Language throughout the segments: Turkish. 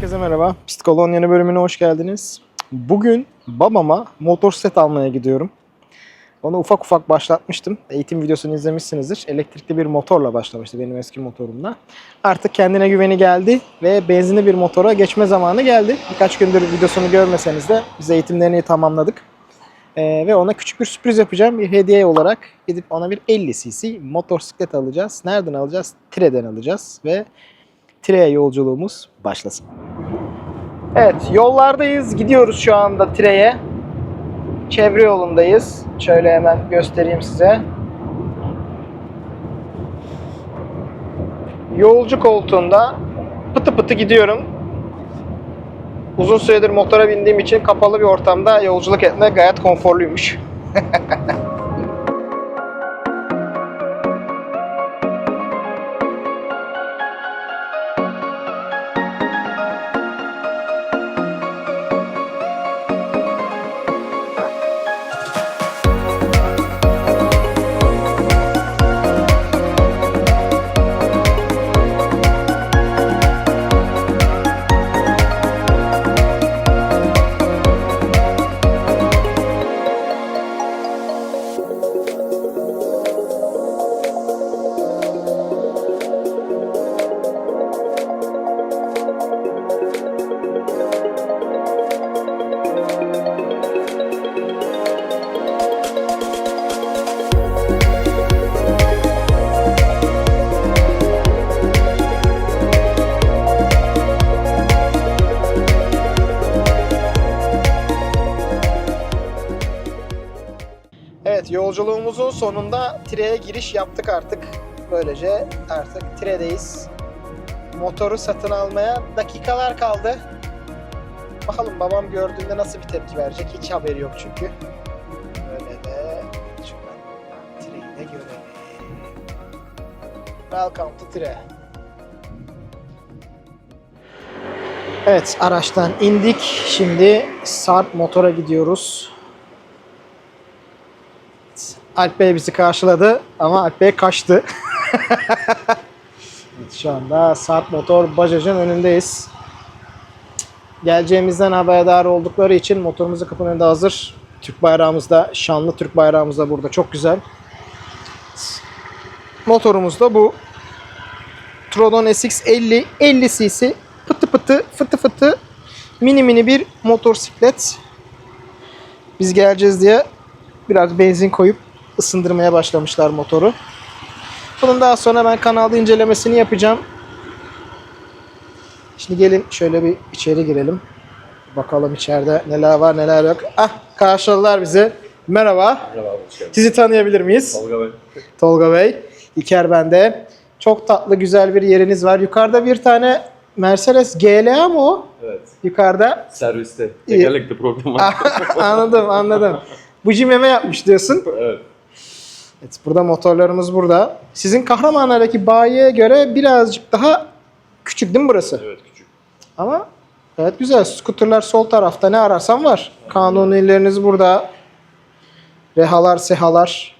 Herkese merhaba. Psikolog'un yeni bölümüne hoş geldiniz. Bugün babama motosiklet almaya gidiyorum. Onu ufak ufak başlatmıştım. Eğitim videosunu izlemişsinizdir. Elektrikli bir motorla başlamıştı benim eski motorumla. Artık kendine güveni geldi ve benzinli bir motora geçme zamanı geldi. Birkaç gündür videosunu görmeseniz de biz eğitimlerini tamamladık. Ee, ve ona küçük bir sürpriz yapacağım. Bir hediye olarak gidip ona bir 50 cc motosiklet alacağız. Nereden alacağız? Tire'den alacağız ve Tire'ye yolculuğumuz başlasın. Evet, yollardayız. Gidiyoruz şu anda Tire'ye. Çevre yolundayız. Şöyle hemen göstereyim size. Yolcu koltuğunda pıtı pıtı gidiyorum. Uzun süredir motora bindiğim için kapalı bir ortamda yolculuk etmek gayet konforluymuş. yolculuğumuzun sonunda Tire'ye giriş yaptık artık. Böylece artık Tire'deyiz. Motoru satın almaya dakikalar kaldı. Bakalım babam gördüğünde nasıl bir tepki verecek. Hiç haberi yok çünkü. Böyle de şuradan Tire'yi de görelim. Welcome to Tire. Evet araçtan indik. Şimdi Sarp Motor'a gidiyoruz. Alp Bey bizi karşıladı ama Alp Bey kaçtı. Evet, Şu anda Sarp Motor Bajaj'ın önündeyiz. Geleceğimizden haberdar oldukları için motorumuz da kapının önünde hazır. Türk bayrağımız da, şanlı Türk bayrağımız da burada. Çok güzel. Motorumuz da bu. Trodon SX 50, 50 cc pıtı pıtı fıtı fıtı mini mini bir motosiklet. Biz geleceğiz diye biraz benzin koyup ısındırmaya başlamışlar motoru. Bunun daha sonra ben kanalda incelemesini yapacağım. Şimdi gelin şöyle bir içeri girelim. Bakalım içeride neler var neler yok. Ah karşıladılar bizi. Merhaba. Merhaba. Sizi tanıyabilir miyiz? Tolga Bey. Tolga Bey. İker bende. Çok tatlı güzel bir yeriniz var. Yukarıda bir tane Mercedes GLA mı o? Evet. Yukarıda. Serviste. Tekerlekte problem var. anladım anladım. Buji meme yapmış diyorsun. evet. Evet, burada motorlarımız burada. Sizin Kahramanlar'daki bayiye göre birazcık daha küçük değil mi burası? Evet küçük. Ama evet güzel. Skuterlar sol tarafta ne ararsan var. Kanunileriniz burada. Rehalar, sehalar.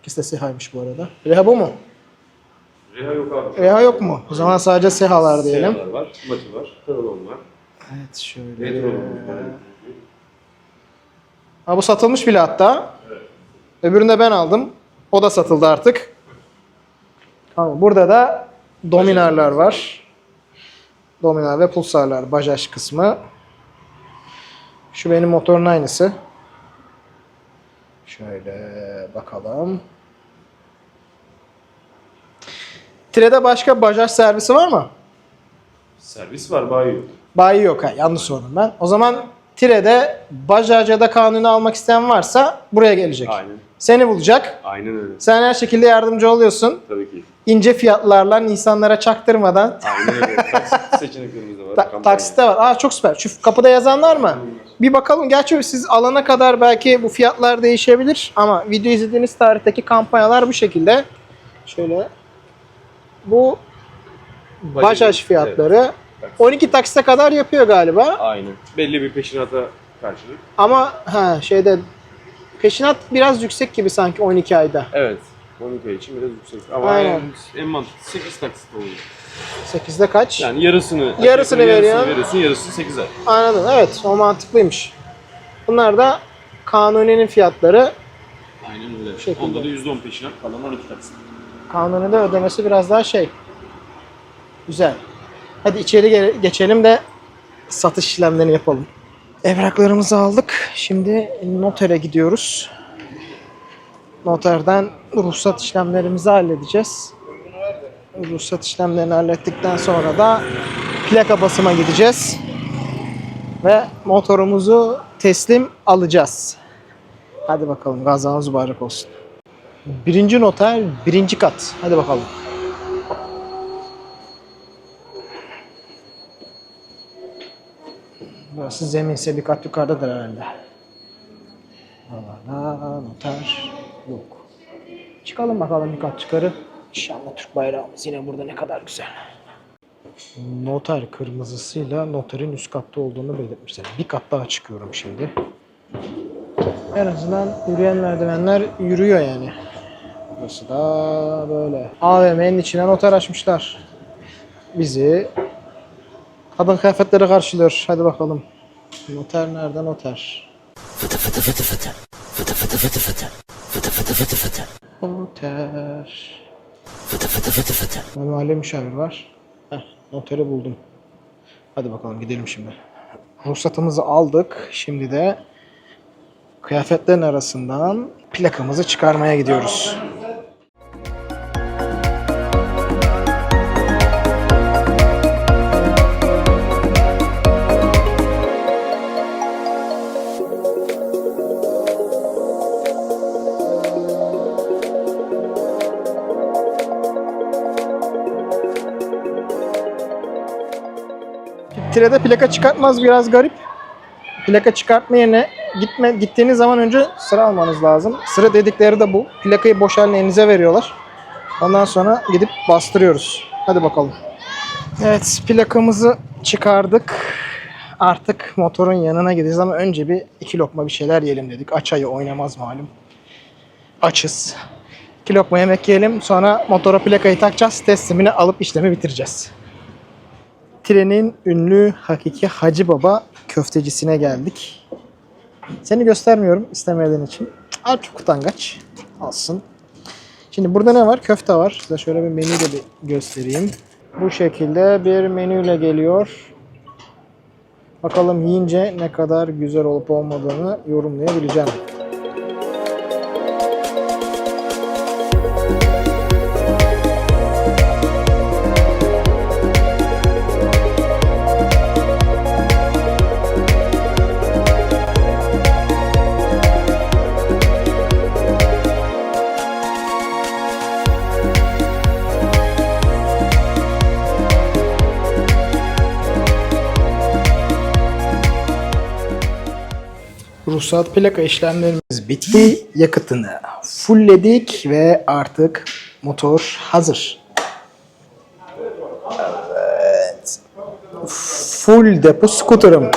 İkisi de sehaymış bu arada. Reha bu mu? Reha yok abi. Reha yok mu? O zaman sadece sehalar diyelim. Seyalar var. Mati var. Karalon var. Evet şöyle. Var. Ha bu satılmış bile hatta. Evet. Öbürünü de ben aldım. O da satıldı artık. Tamam. Burada da Dominarlar var. Dominar ve Pulsarlar Bajaj kısmı. Şu benim motorun aynısı. Şöyle bakalım. Tire'de başka Bajaj servisi var mı? Servis var, bayi yok. Bayi yok ha yanlış sordum ben. O zaman Tire'de Bajaj ya da Kanuni almak isteyen varsa buraya gelecek. Aynen. Seni bulacak. Aynen öyle. Sen her şekilde yardımcı oluyorsun. Tabii ki. İnce fiyatlarla insanlara çaktırmadan. Aynen öyle. Taksit seçeneklerimiz de var. Ta- Kampanya. taksitte var. Aa çok süper. Şu kapıda yazanlar mı? Bir bakalım. Gerçi siz alana kadar belki bu fiyatlar değişebilir ama video izlediğiniz tarihteki kampanyalar bu şekilde. Şöyle bu Bajaj fiyatları Evet. 12 taksite kadar yapıyor galiba. Aynen. Belli bir peşinata karşılık. Ama ha şeyde peşinat biraz yüksek gibi sanki 12 ayda. Evet. 12 ay için biraz yüksek. Ama Aynen. yani en mantıklı 8 taksit oluyor. 8'de kaç? Yani yarısını Yarısını veriyor. veriyorsun, yarısı 8 ay. Anladım. Evet, o mantıklıymış. Bunlar da Kanuni'nin fiyatları. Aynen öyle. şekilde. Onda da %10 peşinat kalan 12 taksit. Kanuni'de ödemesi biraz daha şey. Güzel. Hadi içeri ge- geçelim de satış işlemlerini yapalım. Evraklarımızı aldık. Şimdi notere gidiyoruz. Noterden ruhsat işlemlerimizi halledeceğiz. Ruhsat işlemlerini hallettikten sonra da plaka basıma gideceğiz. Ve motorumuzu teslim alacağız. Hadi bakalım gazamız mübarek olsun. Birinci noter, birinci kat. Hadi bakalım. Burası zeminse bir kat yukarıdadır herhalde. Valla noter yok. Çıkalım bakalım bir kat yukarı. İnşallah Türk bayrağımız yine burada ne kadar güzel. Noter kırmızısıyla noterin üst katta olduğunu belirtmişler. Bir kat daha çıkıyorum şimdi. En azından yürüyen merdivenler yürüyor yani. Burası da böyle. AVM'nin içine noter açmışlar. Bizi kadın kıyafetleri karşılıyor. Hadi bakalım. Noter nerede noter? Noter. Bir mahalle müşavir var. Heh, noteri buldum. Hadi bakalım gidelim şimdi. Ruhsatımızı aldık. Şimdi de kıyafetlerin arasından plakamızı çıkarmaya gidiyoruz. Tirede plaka çıkartmaz biraz garip. Plaka çıkartma yerine gitme, gittiğiniz zaman önce sıra almanız lazım. Sıra dedikleri de bu. Plakayı boş haline elinize veriyorlar. Ondan sonra gidip bastırıyoruz. Hadi bakalım. Evet plakamızı çıkardık. Artık motorun yanına gideceğiz ama önce bir iki lokma bir şeyler yiyelim dedik. Aç ayı oynamaz malum. Açız. İki lokma yemek yiyelim. Sonra motora plakayı takacağız. Teslimini alıp işlemi bitireceğiz. Trenin ünlü hakiki Hacı Baba köftecisine geldik. Seni göstermiyorum istemediğin için. Aa, çok utangaç. Alsın. Şimdi burada ne var? Köfte var. Size şöyle bir menüyü de bir göstereyim. Bu şekilde bir menüyle geliyor. Bakalım yiyince ne kadar güzel olup olmadığını yorumlayabileceğim. Ruhsat plaka işlemlerimiz bitti. Yakıtını fullledik ve artık motor hazır. Evet. Full depo scooter'ım.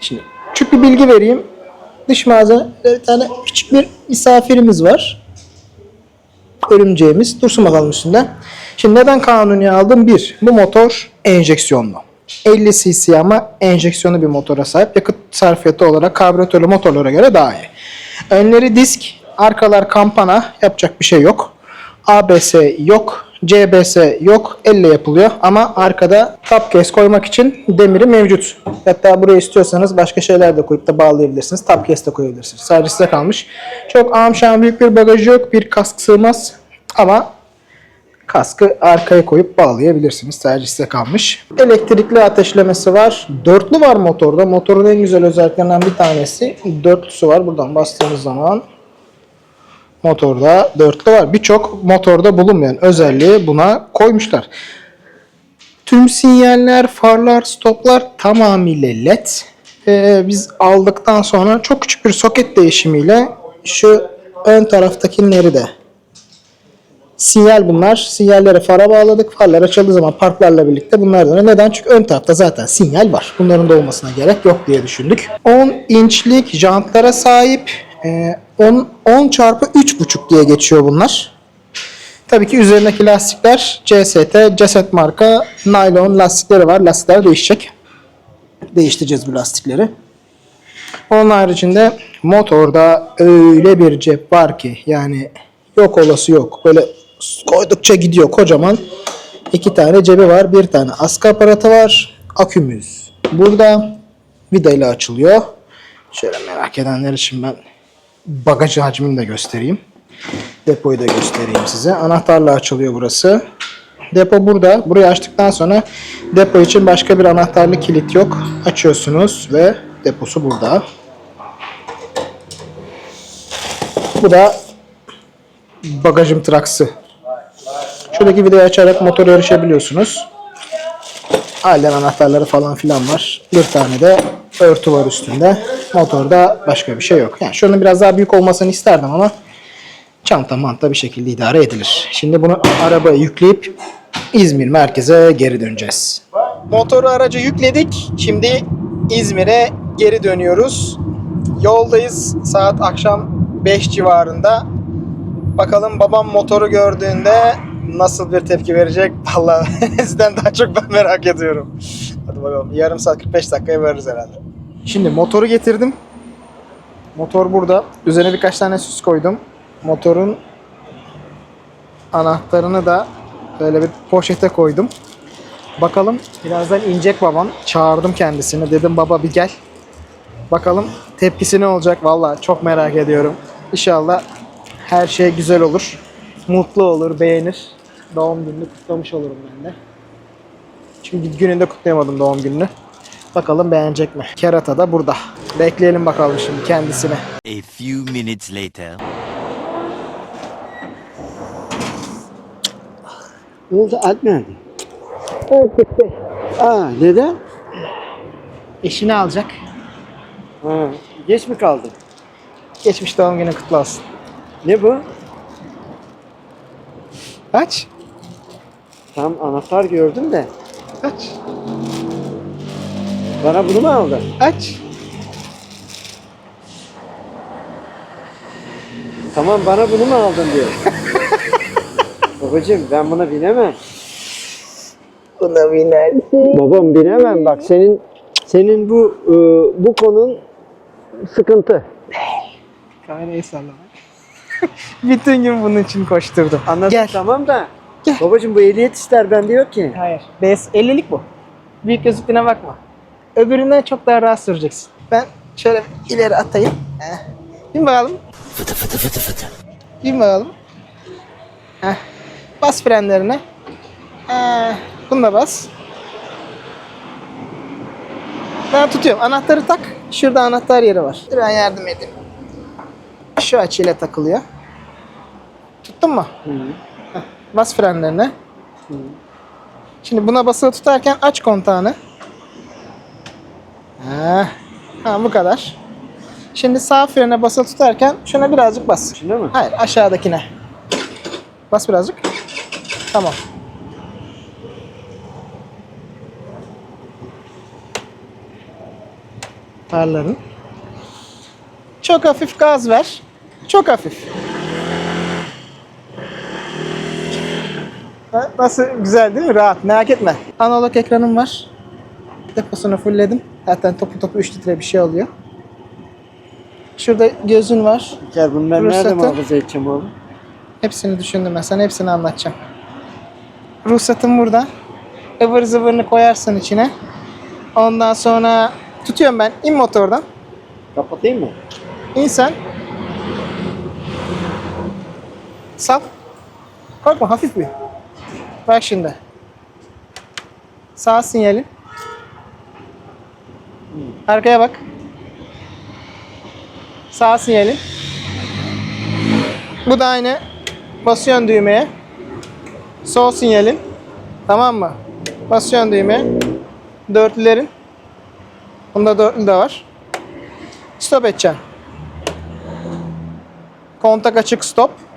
Şimdi küçük bir bilgi vereyim. Dış mağaza bir tane küçük bir misafirimiz var. Örümceğimiz. Dursun bakalım üstünde. Şimdi neden kanuni aldım? Bir, bu motor enjeksiyonlu. 50 cc ama enjeksiyonlu bir motora sahip. Yakıt sarfiyatı olarak karbüratörlü motorlara göre daha iyi. Önleri disk, arkalar kampana. Yapacak bir şey yok. ABS yok. CBS yok. Elle yapılıyor ama arkada top case koymak için demiri mevcut. Hatta buraya istiyorsanız başka şeyler de koyup da bağlayabilirsiniz. Top case de koyabilirsiniz. Sadece size kalmış. Çok amşan büyük bir bagajı yok. Bir kask sığmaz. Ama kaskı arkaya koyup bağlayabilirsiniz. Sadece size kalmış. Elektrikli ateşlemesi var. Dörtlü var motorda. Motorun en güzel özelliklerinden bir tanesi dörtlüsü var. Buradan bastığınız zaman motorda dörtlü var. Birçok motorda bulunmayan özelliği buna koymuşlar. Tüm sinyaller, farlar, stoplar tamamıyla led. Ee, biz aldıktan sonra çok küçük bir soket değişimiyle şu ön taraftakileri de sinyal bunlar. Sinyallere fara bağladık. Farlar açıldığı zaman parklarla birlikte bunlar da neden? Çünkü ön tarafta zaten sinyal var. Bunların da olmasına gerek yok diye düşündük. 10 inçlik jantlara sahip Ee, 10, 10 çarpı 3.5 diye geçiyor bunlar. Tabii ki üzerindeki lastikler CST, Ceset marka naylon lastikleri var. Lastikler değişecek. Değiştireceğiz bu lastikleri. Onun haricinde motorda öyle bir cep var ki yani yok olası yok. Böyle koydukça gidiyor kocaman. iki tane cebi var. Bir tane askı aparatı var. Akümüz burada. Vidayla açılıyor. Şöyle merak edenler için ben bagajı hacmini de göstereyim. Depoyu da göstereyim size. Anahtarla açılıyor burası. Depo burada. Burayı açtıktan sonra depo için başka bir anahtarlı kilit yok. Açıyorsunuz ve deposu burada. Bu da bagajım traksı. Şuradaki vidayı açarak motoru erişebiliyorsunuz. Halen anahtarları falan filan var. Bir tane de örtü var üstünde. Motorda başka bir şey yok. Yani şunun biraz daha büyük olmasını isterdim ama çanta manta bir şekilde idare edilir. Şimdi bunu arabaya yükleyip İzmir merkeze geri döneceğiz. Motoru araca yükledik. Şimdi İzmir'e geri dönüyoruz. Yoldayız. Saat akşam 5 civarında. Bakalım babam motoru gördüğünde nasıl bir tepki verecek? Vallahi sizden daha çok ben merak ediyorum. Hadi bakalım. Yarım saat 45 dakikaya varırız herhalde. Şimdi motoru getirdim. Motor burada. Üzerine birkaç tane süs koydum. Motorun anahtarını da böyle bir poşete koydum. Bakalım birazdan inecek babam. Çağırdım kendisini. Dedim baba bir gel. Bakalım tepkisi ne olacak? Vallahi çok merak ediyorum. İnşallah her şey güzel olur. Mutlu olur, beğenir. Doğum gününü kutlamış olurum ben de. Çünkü gününde kutlayamadım doğum gününü. Bakalım beğenecek mi? Kerata da burada. Bekleyelim bakalım şimdi kendisine. A few minutes later. Ne oldu? Alp nerede? Aa neden? Eşini alacak. Ha, geç mi kaldı? Geçmiş doğum günü kutlu olsun. Ne bu? Aç. Tam anahtar gördüm de. Aç. Bana bunu mu aldın? Aç. Tamam bana bunu mu aldın diyor. Babacım ben buna binemem. Buna binersin. Babam binemem bak senin senin bu e, bu konun sıkıntı. Kamerayı sallama. Bütün gün bunun için koşturdum. Anladım Gel. tamam da. Gel. Babacım bu ehliyet ister bende yok ki. Hayır. BS 50'lik bu. Büyük gözüktüğüne bakma. Öbüründen çok daha rahat süreceksin. Ben şöyle ileri atayım. Heh. Bin bakalım. Fıtı fıtı fıtı fıtı. Bin bakalım. Heh. Bas frenlerine. Heh. Bunu da bas. Ben tutuyorum. Anahtarı tak. Şurada anahtar yeri var. Dur ben yardım edeyim. Şu açıyla takılıyor. Tuttun mu? Hı. Heh. Bas frenlerine. Şimdi buna basılı tutarken aç kontağını. Ha, ha bu kadar. Şimdi sağ frene basılı tutarken şuna birazcık bas. Şunda mı? Hayır aşağıdakine. Bas birazcık. Tamam. Farların. Çok hafif gaz ver. Çok hafif. Ha, Nasıl güzel değil mi? Rahat. Merak etme. Analog ekranım var. Deposunu fullledim. Zaten topu topu 3 litre bir şey alıyor. Şurada gözün var. Gel bunları nerede muhafaza edeceğim oğlum? Hepsini düşündüm ben. Sana hepsini anlatacağım. Ruhsatım burada. Ivır zıvırını koyarsın içine. Ondan sonra tutuyorum ben. İn motordan. Kapatayım mı? İn sen. Sal. Korkma hafif bir. Bak şimdi. Sağ sinyalin. Arkaya bak. Sağ sinyalin. Bu da aynı. Basıyorsun düğmeye. Sol sinyalin. Tamam mı? Basıyorsun düğmeye. Dörtlülerin. Bunda dörtlü de var. Stop edeceksin. Kontak açık stop.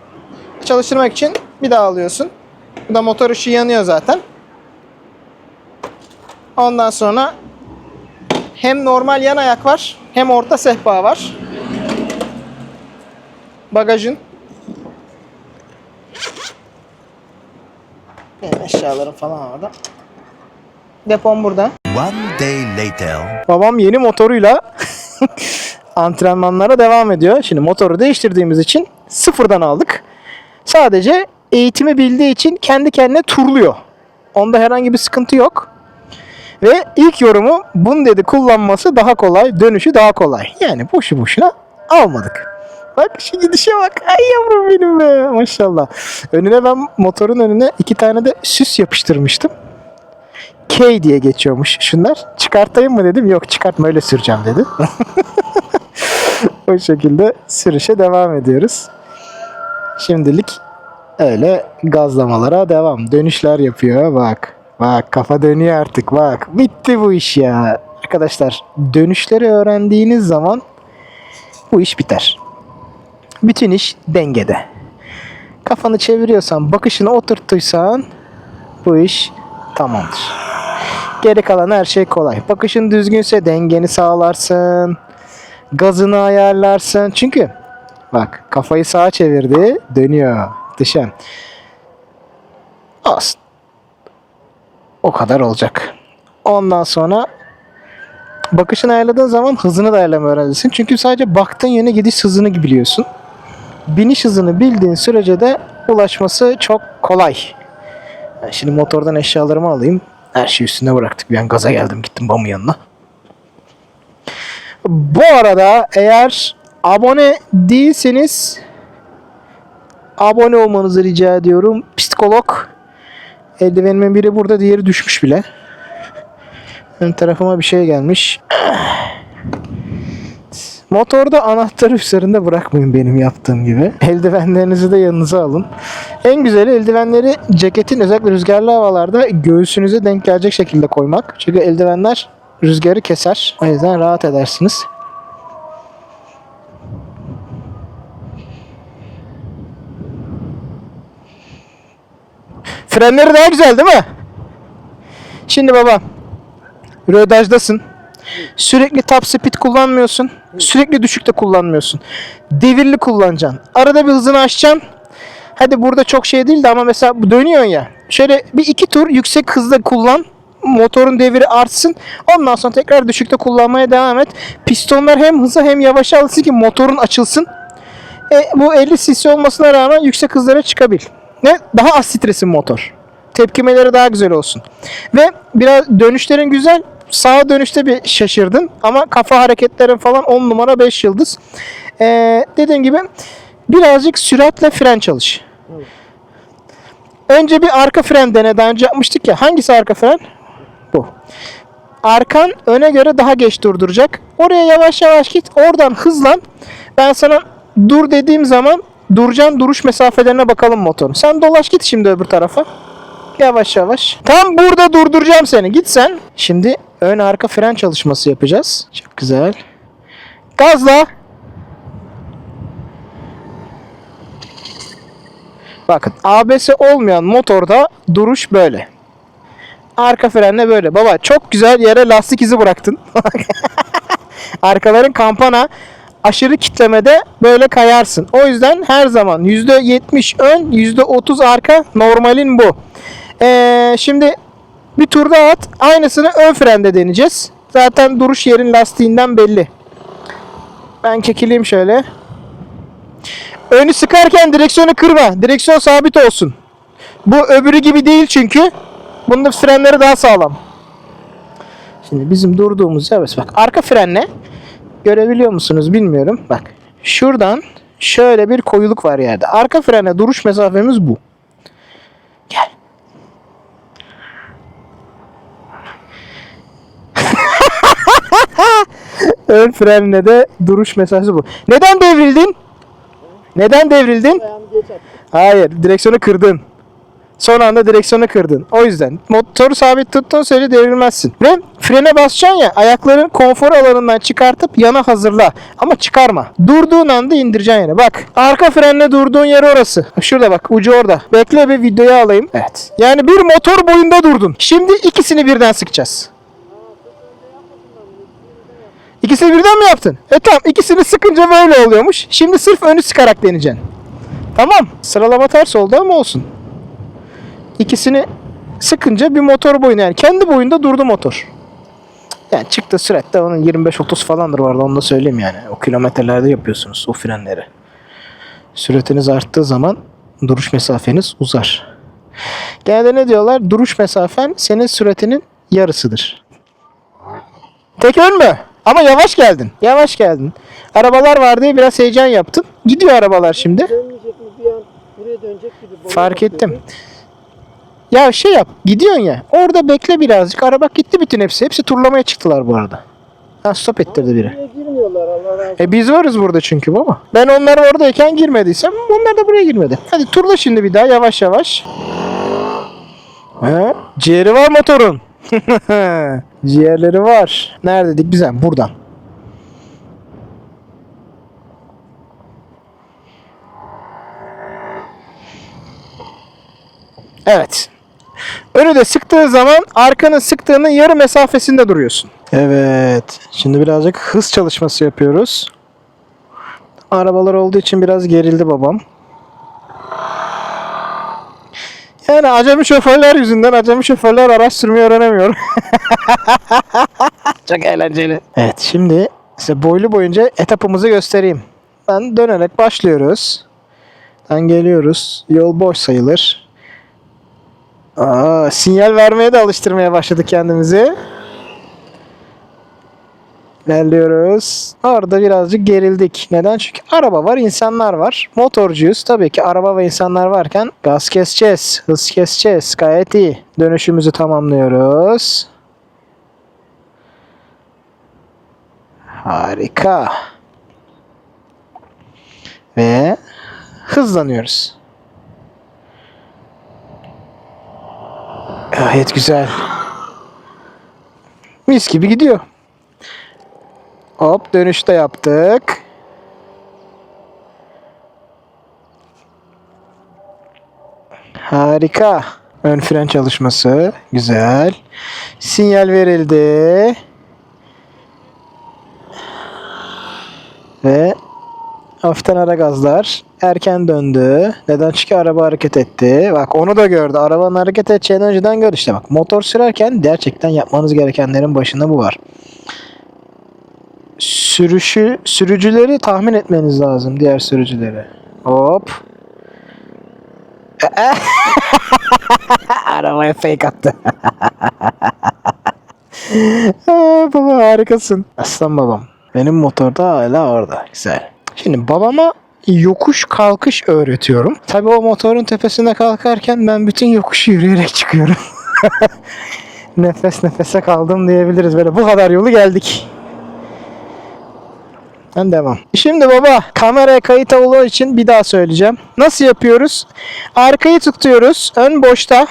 Çalıştırmak için bir daha alıyorsun. Bu da motor ışığı yanıyor zaten. Ondan sonra hem normal yan ayak var hem orta sehpa var. bagajın. Benim eşyalarım falan orada. Depom burada. One day later. Babam yeni motoruyla antrenmanlara devam ediyor. Şimdi motoru değiştirdiğimiz için sıfırdan aldık. Sadece eğitimi bildiği için kendi kendine turluyor. Onda herhangi bir sıkıntı yok. Ve ilk yorumu bunu dedi kullanması daha kolay, dönüşü daha kolay. Yani boşu boşuna almadık. Bak şu gidişe bak. Ay yavrum benim be. Maşallah. Önüne ben motorun önüne iki tane de süs yapıştırmıştım. K diye geçiyormuş şunlar. Çıkartayım mı dedim. Yok çıkartma öyle süreceğim dedi. o şekilde sürüşe devam ediyoruz. Şimdilik öyle gazlamalara devam. Dönüşler yapıyor bak. Bak kafa dönüyor artık bak. Bitti bu iş ya. Arkadaşlar dönüşleri öğrendiğiniz zaman bu iş biter. Bütün iş dengede. Kafanı çeviriyorsan, bakışını oturttuysan bu iş tamamdır. Geri kalan her şey kolay. Bakışın düzgünse dengeni sağlarsın. Gazını ayarlarsın. Çünkü bak kafayı sağa çevirdi. Dönüyor. Muhteşem. Olsun. O kadar olacak. Ondan sonra bakışını ayarladığın zaman hızını da ayarlamayı öğrenirsin. Çünkü sadece baktığın yöne gidiş hızını biliyorsun. Biniş hızını bildiğin sürece de ulaşması çok kolay. Ben şimdi motordan eşyalarımı alayım. Her şeyi üstüne bıraktık. Bir an gaza geldim gittim babamın yanına. Bu arada eğer abone değilseniz abone olmanızı rica ediyorum. Psikolog eldivenimin biri burada diğeri düşmüş bile. Ön tarafıma bir şey gelmiş. Motorda anahtarı üzerinde bırakmayın benim yaptığım gibi. Eldivenlerinizi de yanınıza alın. En güzeli eldivenleri ceketin özellikle rüzgarlı havalarda göğsünüze denk gelecek şekilde koymak. Çünkü eldivenler rüzgarı keser. O yüzden rahat edersiniz. Frenleri daha güzel değil mi? Şimdi baba. Rödajdasın. Sürekli top speed kullanmıyorsun. Sürekli düşükte kullanmıyorsun. Devirli kullanacaksın. Arada bir hızını aşacaksın. Hadi burada çok şey değildi ama mesela bu dönüyorsun ya. Şöyle bir iki tur yüksek hızda kullan. Motorun deviri artsın. Ondan sonra tekrar düşükte kullanmaya devam et. Pistonlar hem hıza hem yavaşa alsın ki motorun açılsın. E, bu 50 cc olmasına rağmen yüksek hızlara çıkabil. Ne? Daha az stresin motor. Tepkimeleri daha güzel olsun. Ve biraz dönüşlerin güzel. Sağa dönüşte bir şaşırdın ama kafa hareketlerin falan 10 numara 5 yıldız. Ee, dediğim gibi birazcık süratle fren çalış. Önce bir arka fren dene. Daha önce yapmıştık ya. Hangisi arka fren? Bu. Arkan öne göre daha geç durduracak. Oraya yavaş yavaş git. Oradan hızlan. Ben sana dur dediğim zaman duracağın duruş mesafelerine bakalım motorun. Sen dolaş git şimdi öbür tarafa. Yavaş yavaş. Tam burada durduracağım seni. Git sen. Şimdi ön arka fren çalışması yapacağız. Çok güzel. Gazla. Bakın ABS olmayan motorda duruş böyle. Arka frenle böyle. Baba çok güzel yere lastik izi bıraktın. Arkaların kampana aşırı kitlemede böyle kayarsın. O yüzden her zaman %70 ön, %30 arka normalin bu. Ee, şimdi bir tur daha at. Aynısını ön frende deneyeceğiz. Zaten duruş yerin lastiğinden belli. Ben çekileyim şöyle. Önü sıkarken direksiyonu kırma. Direksiyon sabit olsun. Bu öbürü gibi değil çünkü. Bunda frenleri daha sağlam. Şimdi bizim durduğumuz yer. Bak arka frenle görebiliyor musunuz bilmiyorum. Bak şuradan şöyle bir koyuluk var yerde. Arka frene duruş mesafemiz bu. Gel. Ön frenle de duruş mesafesi bu. Neden devrildin? Neden devrildin? Hayır, direksiyonu kırdın. Son anda direksiyonu kırdın. O yüzden motoru sabit tuttuğun sürece devrilmezsin. Ve frene basacaksın ya ayakların konfor alanından çıkartıp yana hazırla. Ama çıkarma. Durduğun anda indireceksin yere. Bak arka frenle durduğun yer orası. Şurada bak ucu orada. Bekle bir videoyu alayım. Evet. Yani bir motor boyunda durdun. Şimdi ikisini birden sıkacağız. İkisini birden mi yaptın? E tamam ikisini sıkınca böyle oluyormuş. Şimdi sırf önü sıkarak deneyeceksin. Tamam. Sıralama ters oldu ama olsun. İkisini sıkınca bir motor boyunu yani kendi boyunda durdu motor. Yani çıktı süratte onun 25-30 falandır vardı onu da söyleyeyim yani. O kilometrelerde yapıyorsunuz o frenleri. Süratiniz arttığı zaman duruş mesafeniz uzar. Genelde ne diyorlar? Duruş mesafen senin süratinin yarısıdır. Tek ölme. Ama yavaş geldin. Yavaş geldin. Arabalar var diye biraz heyecan yaptın. Gidiyor arabalar şimdi. Dönmeyecek mi bir an buraya dönecek gibi. Fark ettim. Ya şey yap. Gidiyorsun ya. Orada bekle birazcık. Araba gitti bütün hepsi. Hepsi turlamaya çıktılar bu arada. Ha stop ettirdi biri. Buraya girmiyorlar Allah razı olsun. E biz varız burada çünkü baba. Ben onlar oradayken girmediysem onlar da buraya girmedi. Hadi turla şimdi bir daha yavaş yavaş. He? Ciğeri var motorun. Ciğerleri var. Nerededik biz? Ha, Buradan. Evet. Önü de sıktığı zaman arkanın sıktığının yarı mesafesinde duruyorsun. Evet. Şimdi birazcık hız çalışması yapıyoruz. Arabalar olduğu için biraz gerildi babam. Yani acemi şoförler yüzünden acemi şoförler araç sürmeyi öğrenemiyor. Çok eğlenceli. Evet şimdi size boylu boyunca etapımızı göstereyim. Ben dönerek başlıyoruz. Ben geliyoruz. Yol boş sayılır. Aa, sinyal vermeye de alıştırmaya başladık kendimizi. İlerliyoruz. Orada birazcık gerildik. Neden? Çünkü araba var, insanlar var. Motorcuyuz. Tabii ki araba ve insanlar varken gaz keseceğiz, hız keseceğiz. Gayet iyi. Dönüşümüzü tamamlıyoruz. Harika. Ve hızlanıyoruz. Gayet güzel. Mis gibi gidiyor. Hop dönüşte yaptık. Harika. Ön fren çalışması. Güzel. Sinyal verildi. Ve hafiften ara gazlar. Erken döndü. Neden? Çünkü araba hareket etti. Bak onu da gördü. Arabanın hareket edeceğini önceden gördü. İşte bak motor sürerken gerçekten yapmanız gerekenlerin başında bu var sürüşü sürücüleri tahmin etmeniz lazım diğer sürücüleri. Hop. Arabaya fake attı. Aa, baba harikasın. Aslan babam. Benim motor da hala orada. Güzel. Şimdi babama yokuş kalkış öğretiyorum. Tabii o motorun tepesine kalkarken ben bütün yokuşu yürüyerek çıkıyorum. Nefes nefese kaldım diyebiliriz. Böyle bu kadar yolu geldik. Ben devam. Şimdi baba kameraya kayıt olduğu için bir daha söyleyeceğim. Nasıl yapıyoruz? Arkayı tutuyoruz. Ön boşta.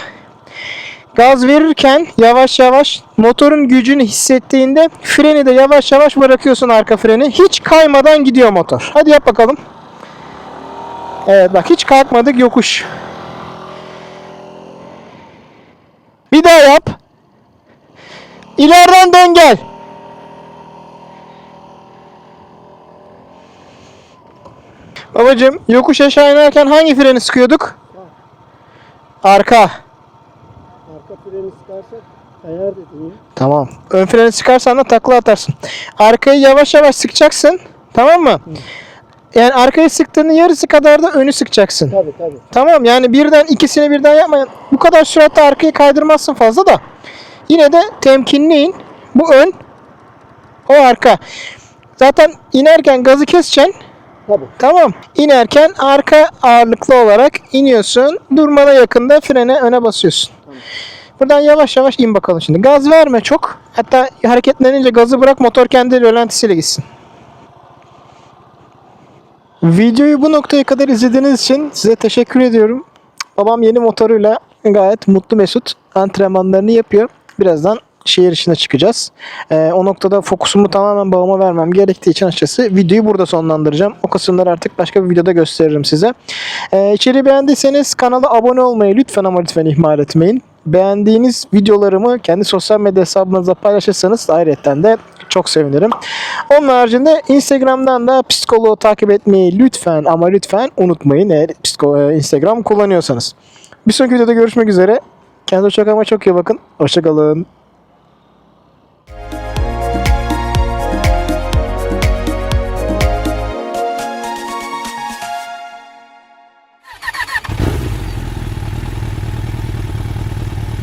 Gaz verirken yavaş yavaş motorun gücünü hissettiğinde freni de yavaş yavaş bırakıyorsun arka freni. Hiç kaymadan gidiyor motor. Hadi yap bakalım. Evet bak hiç kalkmadık yokuş. Bir daha yap. İleriden dön gel. Babacım yokuş aşağı inerken hangi freni sıkıyorduk? Arka. Arka freni sıkarsak ayar dedin ya. Tamam. Ön freni sıkarsan da takla atarsın. Arkayı yavaş yavaş sıkacaksın. Tamam mı? Yani arkayı sıktığının yarısı kadar da önü sıkacaksın. Tabii tabii. Tamam yani birden ikisini birden yapmayın. Bu kadar süratle arkayı kaydırmazsın fazla da. Yine de temkinli in. Bu ön. O arka. Zaten inerken gazı keseceksin. Tabii. Tamam. İnerken arka ağırlıklı olarak iniyorsun. Durmana yakında frene öne basıyorsun. Buradan yavaş yavaş in bakalım şimdi. Gaz verme çok. Hatta hareketlenince gazı bırak motor kendi rölantisiyle gitsin. Videoyu bu noktaya kadar izlediğiniz için size teşekkür ediyorum. Babam yeni motoruyla gayet mutlu mesut antrenmanlarını yapıyor. Birazdan şehir içine çıkacağız. Ee, o noktada fokusumu tamamen babama vermem gerektiği için açıkçası videoyu burada sonlandıracağım. O kısımları artık başka bir videoda gösteririm size. Ee, içeriği beğendiyseniz kanala abone olmayı lütfen ama lütfen ihmal etmeyin. Beğendiğiniz videolarımı kendi sosyal medya hesabınızda paylaşırsanız ayrıca de çok sevinirim. Onun haricinde Instagram'dan da psikoloğu takip etmeyi lütfen ama lütfen unutmayın eğer e, Instagram kullanıyorsanız. Bir sonraki videoda görüşmek üzere. Kendinize çok ama çok iyi bakın. Hoşçakalın.